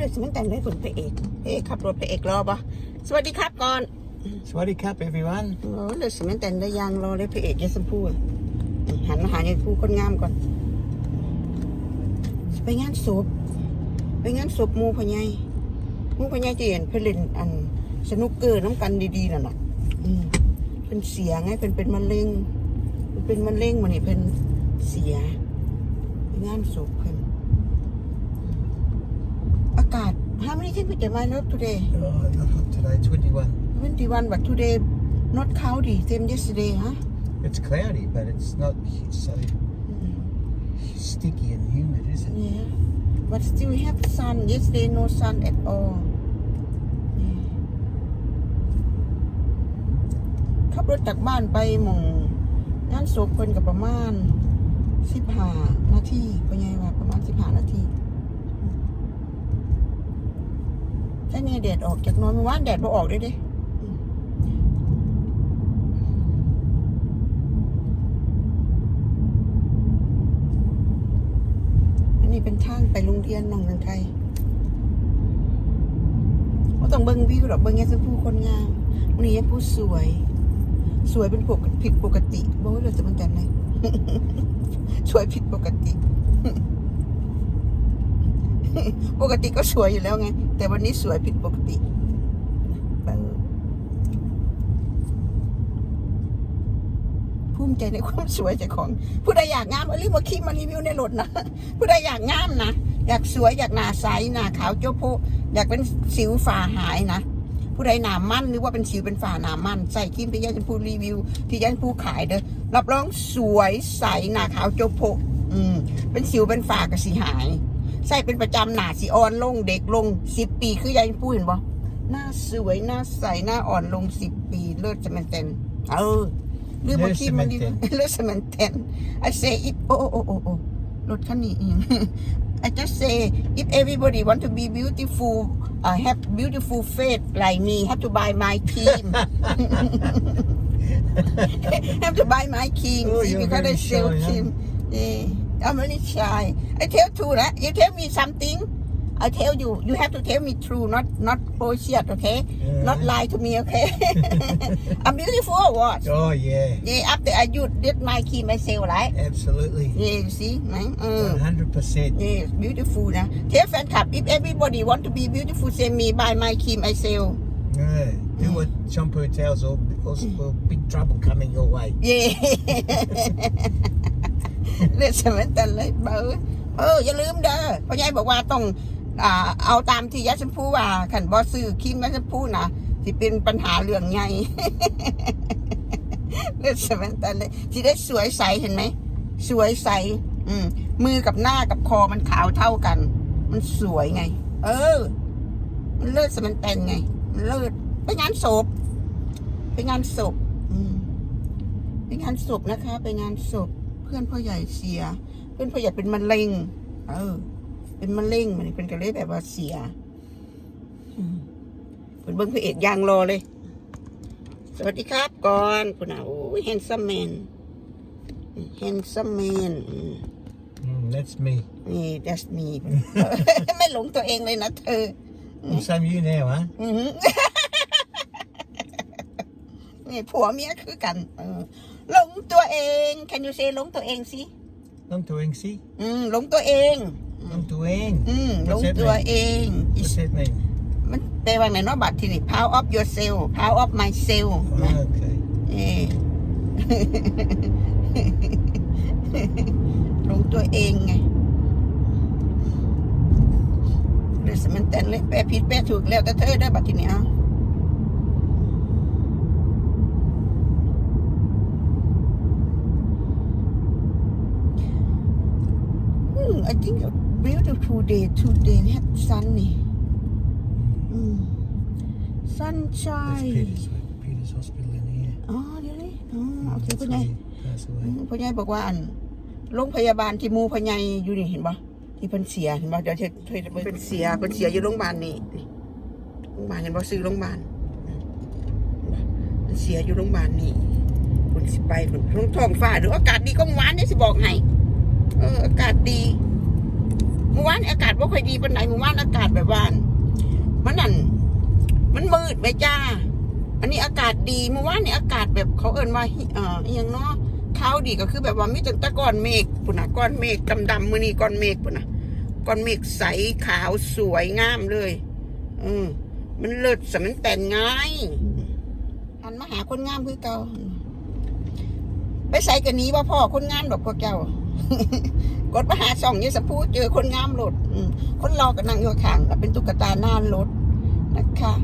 เดี๋ยวฉันแต่งให้ผลพระเอกพระเอกขับรถพระเอกรอปะสวัสดีครับก่อน Swaddy Cup, everyone. โอ้เดี๋ยวฉันแต่งได้ยางรอเลยพระเอกยายสมพูอะหันมาหายายพูคนงามก่อน ไปงานศพไปงานศพหมูพญายหมูพญายจะเห็นเพื่อนเล่นอันสนุกเกอร์น้ำกันดีๆน่ะน่ะอืมเป็นเสียไงเป็นเป็นมะเร็งเป็นเป็นมะเร็งมันนี่เป็นเสียไปงานศพเพิ่นอากาศ How many temperature my love today Oh, not hot today, 21. 21 but today not cloudy same yesterday huh It's cloudy, but it's not so sticky and humid, is it? yeah but still have sun yesterday no sun at all นี่ขับรถจากบ้านไปหมองงานศพเพิ่นกับประมาณ15นาทีเป็นไงว่าประมาณ15นาที ถ้าเนี่ยแดดออกจากนอนเมื่อวานแดดบ่ออกเลยด้อืมอันนี้เป็นทางไปโรงเรียนน้องนังไทยว่าต้องเบิ่งวิวหรอกเบิ่งแค่จะผู้คนงามวันนี้ผู้สวย สวยเป็นปกผิดปกติบอกว่าเราจะมันกันไหนสวยผิดปกติ ป กติก็สวยอยู่แล้วไง แต่วันนี้สวยผิดปกติภูมิใจในความสวยจากของ ผู้ใดอยากงามเอารีบมาคีมารีวิวในรถนะ ผู้ใดอยากงามนะ อยากสวยอยากหน้าใสหน้าขาวเจ้าโพอยากเป็นสิวฝ่าหายนะ ผู้ใดหนามั่นหรือว่าเป็นสิวเป็นฝ่าหนามั่น ใส่ครีมที่ยันพูรีวิว ที่ยันพูขายเด้อ รับรองสวยใสหน้าขาวโจโพอืม เป็นสิวเป็นฝ่ากับสีหาย ใส่เป็นประจำหนาสีอ่อนลงเด็กลงสิบปีคือยายพูเห็นบ่หน้าสวยหน้าใสหน้าอ่อนลงสิบปีเลิศจะมันเต็นเออเรื่องมาคีมันดีเลิศจะมันเต็น I say if โอ้โอ้โอ้โอ้โอ้รถคันนี้อีก I just say if everybody want to be beautiful uh, have beautiful face like me have to buy my cream have to buy my cream Oh, see you're because I very sell shy, huh? cream yeah I'm really shy. I tell true, right? You tell me something, I tell you. You have to tell me true, not not bullshit, okay? Yeah. Not lie to me, okay? I'm beautiful or what? Oh yeah. Yeah. After I you did my key myself, right? Absolutely. Yeah. You see. One mm. hundred percent. Yeah, it's beautiful. Now, tell fan club if everybody want to be beautiful, send me buy my key myself. Yeah. Do mm. what Champo tells, or, or, or big trouble coming your way. Yeah. เลือดสมันตันเลยเบอเอออย่าลืมเด้อพ่อใหญ่บอกว่าต้องอ่าเอาตามที่ยาชมพูว่าขันบอซื้อครีมยาชมพูนะที่เป็นปัญหาเรื่องใหญ่เลือดสมันตันเลยที่ได้สวยใสเห็นไหม สวยใส อืม มือกับหน้ากับคอมันขาวเท่ากัน มันสวยไง เออ มันเลิศสมันตันไง มันเลิศไปงานศพ ไปงานศพ อืม ไปงานศพนะคะ ไปงานศพ พื่อนพ่อใหญ่เสีย เพื่อนพ่อใหญ่เป็นมะเร็ง เออ เป็นมะเร็งมันเป็นกระเลยแบบว่าเสียอืมเป็นเบิ้งพระเอกยางรอเลย สวัสดีครับก่อนคุณอาโอ้ย handsome man handsome man อืม Mm, that's me. นี่ that's me ไม่หลงตัวเองเลยนะเธอ Well, same you now, huh? อือหือนี่ผัวเมียคือกันเออ หลงตัวเอง can you say หลงตัวเองสิ Long to eng, see? อืมหลงตัวเอง Long to eng. อืมหล What's ง that ตัว mean? เอง What's that mean? มันแต่ว่าไหนเนาะบัตรที่นี่ power of yourself power of myself นะ Okay. เออ หลงตัวเองไงเดี๋ยวสมันแต่นเลยแปลผิดแปลถูกแล้วแต่เธอได้อบัตรที่นี่เอา I think a beautiful day today have sun นี่อืม That's sunshine Peter's, Peter's Hospital in here. อ๋อเดี๋ยวนี้อ๋อโอเค That's พ่อใหญ่ where he passed อื away. มพ่อใหญ่บอกว่าอันโรงพยาบาลที่หมูพ่อใหญ่อยู่นี่เห็นปะที่เพิ่นเสียเห็นปะเดี๋ยวเธอเธอเพิ่นเสียเพิ่นเสียอยู่โรงพยาบาลนี่นี่โรงพยาบาลเห็นปะซื้อโรงพยาบาลอืมเพิ่นเสียอยู่โรงพยาบาลนี่คุณสิไปคุณท้องท้องฟ้าหรืออากาศดีก็เมื่อวานนี่สิบอกให้ เอออากาศดีเมื่อวานอากาศว่าค่อยดีปานไหนเมื่อวานอากาศแบบว่าอั่นไหมจ้า อันนี้อากาศดีเมื่อวานนี่อากาศแบบเขาเอิ้นว่าเอ่ออหยังเนาะขาวดีก็คือแบบว่ามีตั้งต่ก้อนเมฆปุ่นนะก้อนเมฆดำๆมือนี้ก้อนเมฆปุ่นนะก้อนเมฆใสขาวสวยงามเลยเออมันเลิศสมันแต่งง่ายหันมาหาคนงามคือเก่าไปใส่กันนี้ว่าพ่อคนงามดอกพวกเจ้า กดมาหาส่องยี่สะพูเจอคนงามรถคนรอกันนั่งอยู่ข้างแล้วเป็นตุ๊กตาหน้ารถนะคะ